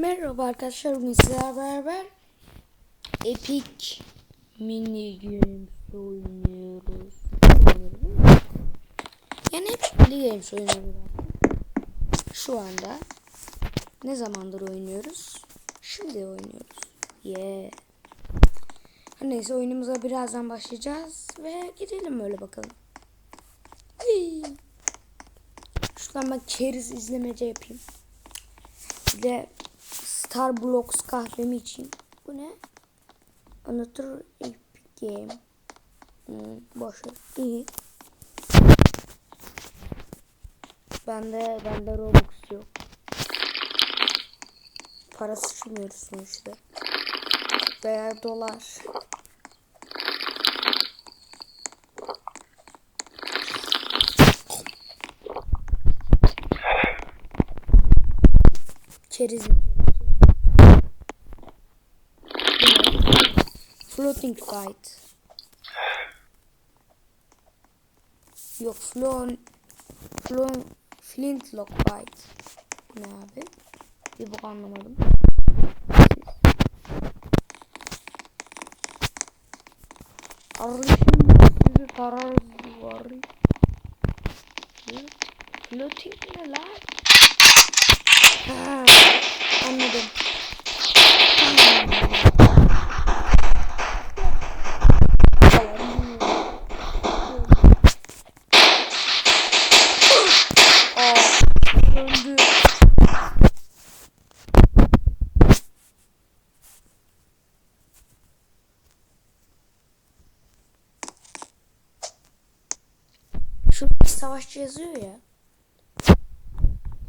Merhaba arkadaşlar bugün sizlerle beraber Epic Mini Games oynuyoruz. Yani Epic Mini Games oynuyoruz. Şu anda ne zamandır oynuyoruz? Şimdi oynuyoruz. Yeah. Neyse oyunumuza birazdan başlayacağız ve gidelim öyle bakalım. Hii. Şuradan ben keriz izlemece yapayım. Bir de Starbucks kahvemi için. Bu ne? Another Epic Game. Hmm, boş ver. İyi. Bende bende Robux yok. Para sıçmıyoruz sonuçta. Veya dolar. Çeriz. Floating fight. Yok flon flon flintlock fight. Ne abi? Bir bok anlamadım. Arışım sizi karar var. Floating ne lan? Ha, anladım. Aa, döndü. Şu bir savaşçı yazıyor ya.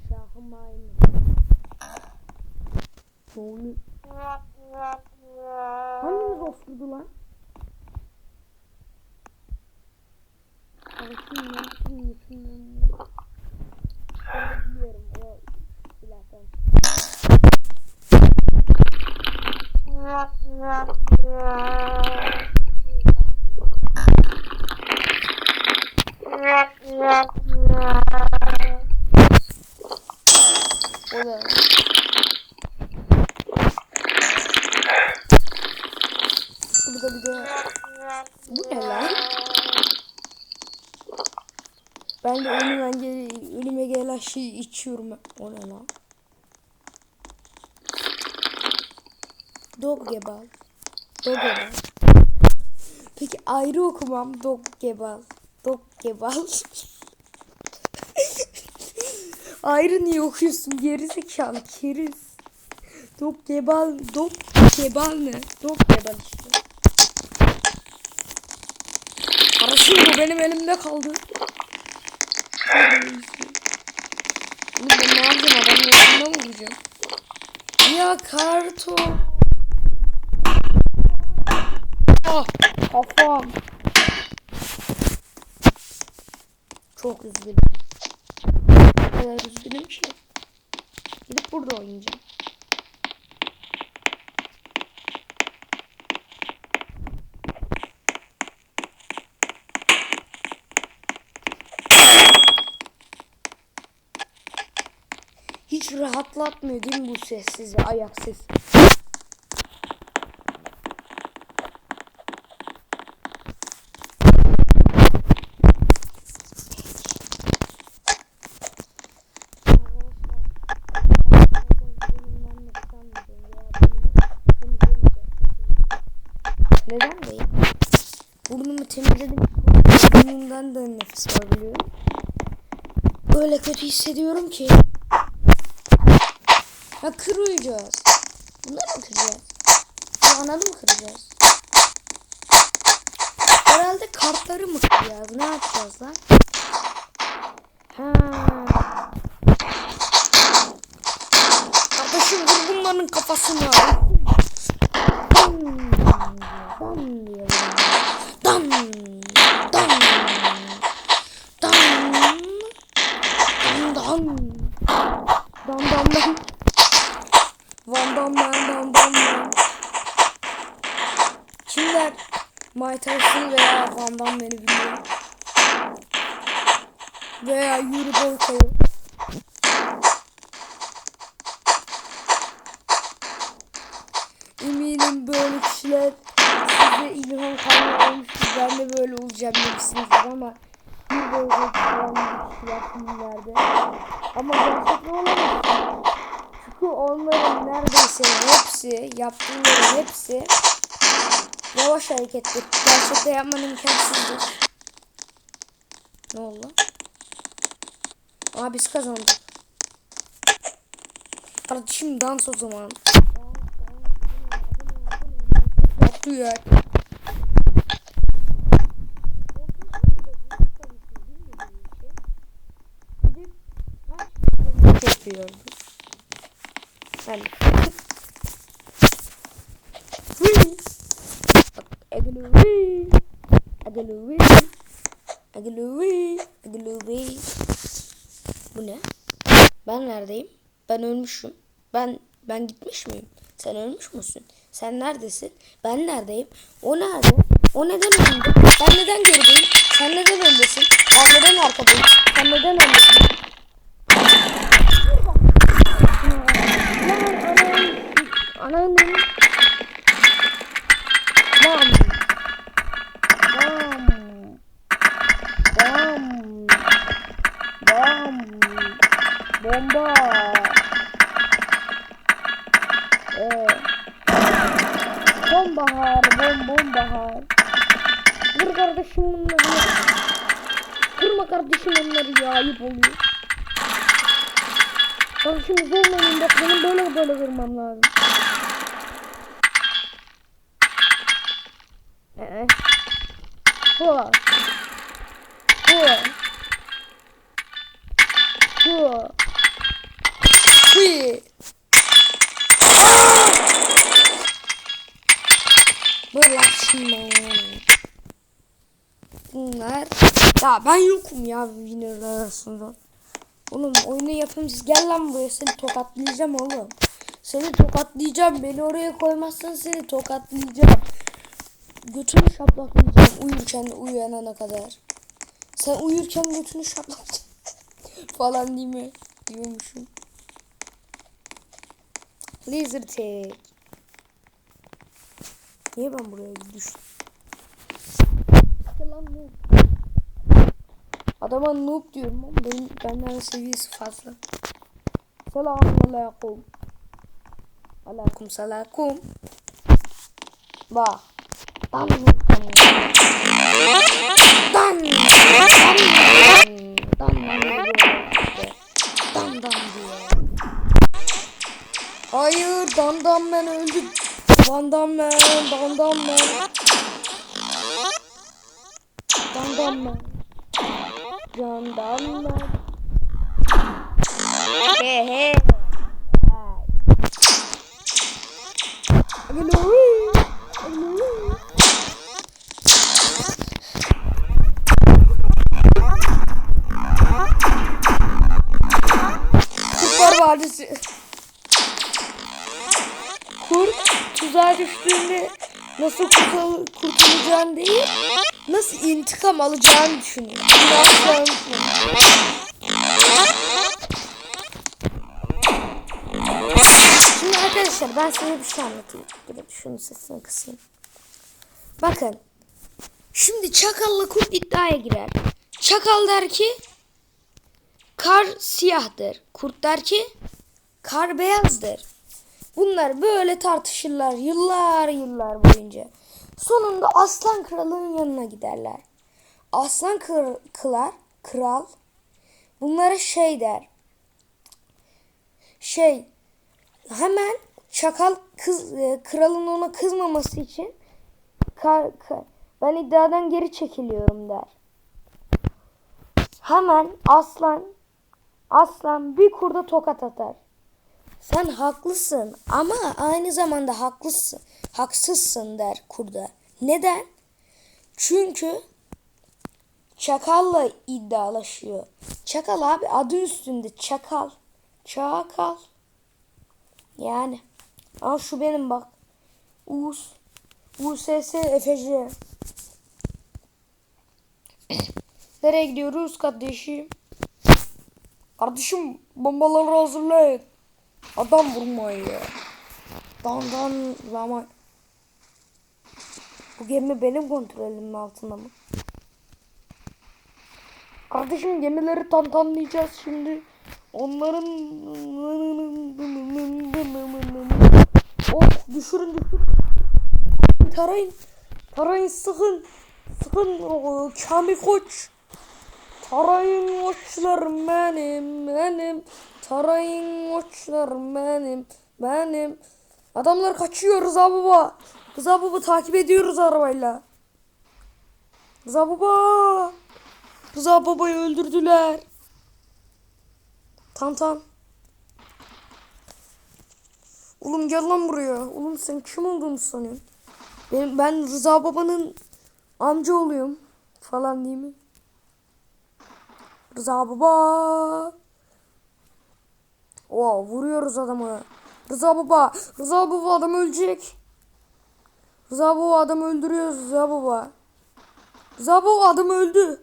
Şahı maymun. Ne oluyor? Hangimiz osurdu lan? Alışın lan, şunu. Ben biliyorum o silahtan. O da. Burada bir de bu ne lan? Ben de önüme, gel önüme gelen şeyi içiyorum. O ne lan? Dog gebal. Dog. Peki ayrı okumam dog gebal. Dog gebal. ayrı niye okuyorsun? Gerizekalı keriz. Dog gebal. Dog gebal ne? Dog gebal işte. Arası bu benim elimde kaldı. Oğlum ben ne yapacağım adamın yakında mı vuracağım? Ya karton. Ah kafam. Çok üzgünüm. O kadar üzgünüm ki. Gidip burada oynayacağım. Hiç rahatlatmıyor değil mi bu ses sizi ayak sesi? Neden değil? Burnumu temizledim. Burnumdan da nefes var biliyorum. Öyle kötü hissediyorum ki. Ha kıracağız. Bunları mı kıracağız? Kanalı mı kıracağız? Herhalde kartları mı kıracağız? Ne yapacağız lan? Ha. Kardeşim vur bunların kafasına. Dan dan diye. Dan dan dan dan dan dan dan bam bam bam bam bam bam. Kimler My Tyson'ı veya Van Damme'ni biliyor. Veya Yuri Bolka'yı. Eminim böyle kişiler size ilham kaynağı olmuştur. Ben de böyle olacağım demişsinizdir ama Yuri Bolka'yı kullanmış kişiler filmlerde. Ama gerçekten olamaz. Neredeyse hepsi, yaptıkları hepsi yavaş harekettir. Gerçekte yapman imkansızdır. Ne oldu? Aa biz kazandık. Kardeşim dans o zaman. Yaptı ya. Yapıyordu. Yani. Agalu whee! Agalu whee! Bu ne? Ben neredeyim? Ben ölmüşüm. Ben ben gitmiş miyim? Sen ölmüş müsün? Sen neredesin? Ben neredeyim? O nerede? O neden önde? Ben neden gerideyim? Sen neden öndesin? Ben neden arkadayım? Sen neden öndesin? Ananın Bam. Bam. Bam. Bam. Bomba. Ee, Sonbahar, bom bombahar. Vur kardeşim bunları. Vurma kardeşim onları ya ayıp oluyor. Kardeşim zorlanın bak benim böyle böyle vurmam lazım. Ee. Bu. Bu. Bu. Bu. Bulaşma. Bunlar. Ya ben yokum ya winner'lar arasında. Oğlum oyunu yapımcısı gel lan buraya seni tokatlayacağım oğlum. Seni tokatlayacağım. Beni oraya koymazsan seni tokatlayacağım. Götünü şaplaklayacağım uyurken uyanana kadar. Sen uyurken götünü şaplakacaksın. Falan değil mi? Diyormuşum. Laser tag. Niye ben buraya düştüm? Lan noob. Adama noob diyorum ama benim benden seviyesi fazla. Selamun aleyküm. Aleyküm selakum. Bak. Dan noob dan. Dan. Dan. Dan. Dan. Dan dan diyor. Hayır dan dan ben öldüm. Dan dan ben. Dan dan ben. Dan dan ben. Dan dan ben. He he. Hello. Hello. Kurtlar Vadisi. Kurt tuzağa düştüğünde nasıl kurtul kurtulacağını değil, nasıl intikam alacağını düşünüyor. Şimdi arkadaşlar ben size bir şey anlatayım. De şunun sesini kısayım. Bakın. Şimdi çakalla kurt iddiaya girer. Çakal der ki kar siyahtır. Kurt der ki kar beyazdır. Bunlar böyle tartışırlar yıllar yıllar boyunca. Sonunda aslan kralın yanına giderler. Aslan kır, kılar, kral bunlara şey der. Şey hemen çakal kız e, kralın ona kızmaması için kar, kar- ben iddiadan geri çekiliyorum der. Hemen aslan aslan bir kurda tokat atar. Sen haklısın ama aynı zamanda haklısın. Haksızsın der kurda. Neden? Çünkü çakalla iddialaşıyor. Çakal abi adı üstünde çakal. Çakal. Yani. Al şu benim bak. Us. USS Efeci. Nereye gidiyoruz kardeşim? Kardeşim bombaları hazırlayın. Adam vurmayı. Dan dan zaman. Bu gemi benim kontrolümün altında mı? Kardeşim gemileri tantanlayacağız şimdi. Onların Oh düşürün düşürün. Tarayın. Tarayın sıkın. Sıkın o, Kamil Koç. Tarayın koçlarım benim benim. Tarayın koçlarım benim benim. Adamlar kaçıyor Rıza baba. Rıza baba takip ediyoruz arabayla. Rıza baba. Rıza babayı öldürdüler. Tan tan. Oğlum gel lan buraya. Oğlum sen kim olduğunu sanıyorsun? Ben, ben Rıza babanın amca oluyorum. Falan değil mi? Rıza baba. Oo vuruyoruz adamı. Rıza baba. Rıza baba adam ölecek. Rıza baba adam öldürüyoruz Rıza baba. Rıza baba adam öldü.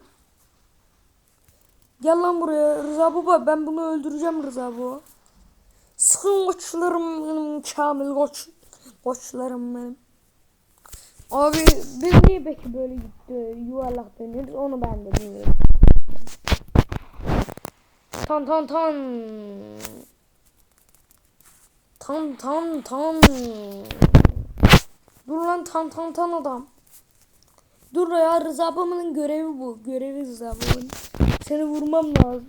Gel lan buraya Rıza baba ben bunu öldüreceğim Rıza baba. Sıkın koçlarım benim Kamil koç. Koçlarım benim. Abi biz niye peki böyle gitti yuvarlak dönüyoruz onu ben de bilmiyorum. Tan tan tan. Tan tan tan. Dur lan tan tan tan adam. Dur ya Rıza babamın görevi bu. Görevi Rıza babamın. Seni vurmam lazım.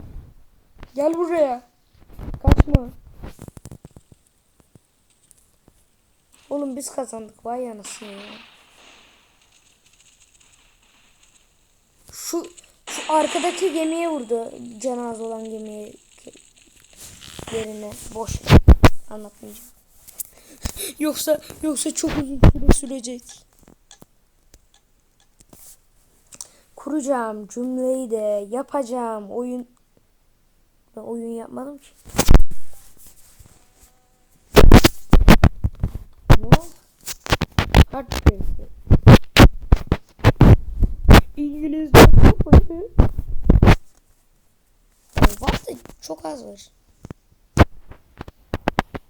Gel buraya. Kaçma. Oğlum biz kazandık vay anasını ya. Şu, şu arkadaki gemiye vurdu. Cenaze olan gemiye yerine boş ver. Anlatmayacağım. yoksa yoksa çok uzun süre sürecek. Kuracağım cümleyi de yapacağım oyun ben oyun yapmadım ki. Ne? Hard. İngilizce çok var da çok az var.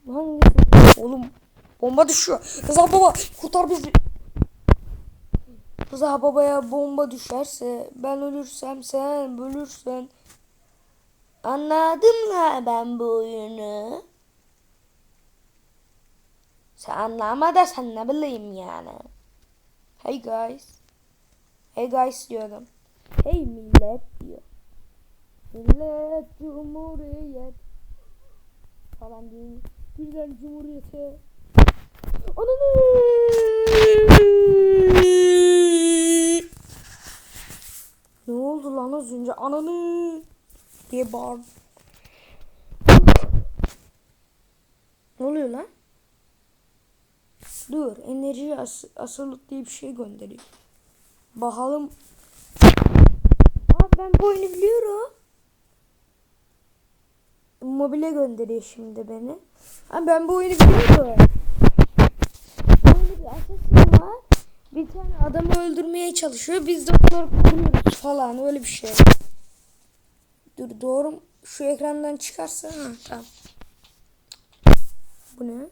Hangisi? Oğlum bomba düşüyor. Rıza baba kurtar bizi. Rıza babaya bomba düşerse ben ölürsem sen bölürsen. Anladım la ben bu oyunu. Sen anlama da sen ne bileyim yani. Hey guys. Hey guys diyor adam. Hey millet diyor. Millet cumhuriyet falan diyor. Birden cumhuriyete. Ananı. Ne oldu lan az önce? Ananı diye bağırdı. Ne oluyor lan? Dur, enerji as asırlık diye bir şey gönderiyor. Bakalım. Aa ben bu oyunu biliyorum. Mobile gönderiyor şimdi beni. Ha ben bu oyunu biliyorum. Oyunda bir asasın var. Bir tane adamı öldürmeye çalışıyor. Biz de onları kuruyoruz falan öyle bir şey. Dur doğru? Şu ekrandan çıkarsa ha tamam. Bu ne?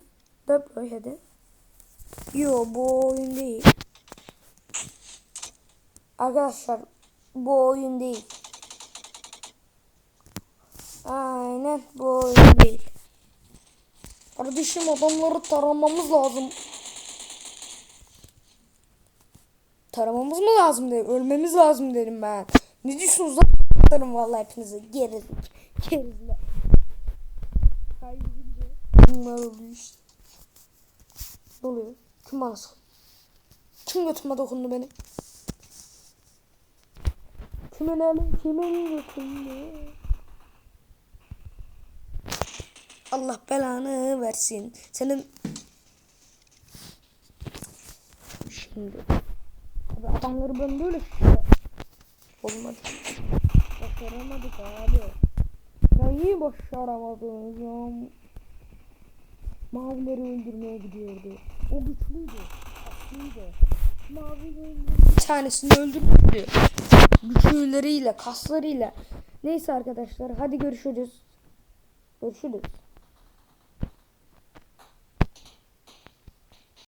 Deploy hadi. Yo bu oyun değil. Arkadaşlar bu oyun değil. Aynen bu oyun değil. Kardeşim adamları taramamız lazım. Taramamız mı lazım dedim. Ölmemiz lazım dedim ben. Ne diyorsunuz lan? Atarım vallahi hepinizi. Geriz. Gerizler. Bunlar oluyor işte. Ne oluyor? Kim bana? Kim götüme dokundu benim? Kimin eli kimin götünde? Allah belanı versin. Senin şimdi abi adamları ben böyle olmadı. Başaramadık abi. Ya niye başaramadınız ya? Mavileri öldürmeye gidiyordu. O güçlüydü. Aslıydı. Mavileri bir tanesini öldürmüştü. Güçlüleriyle, kaslarıyla. Neyse arkadaşlar hadi görüşürüz. Görüşürüz.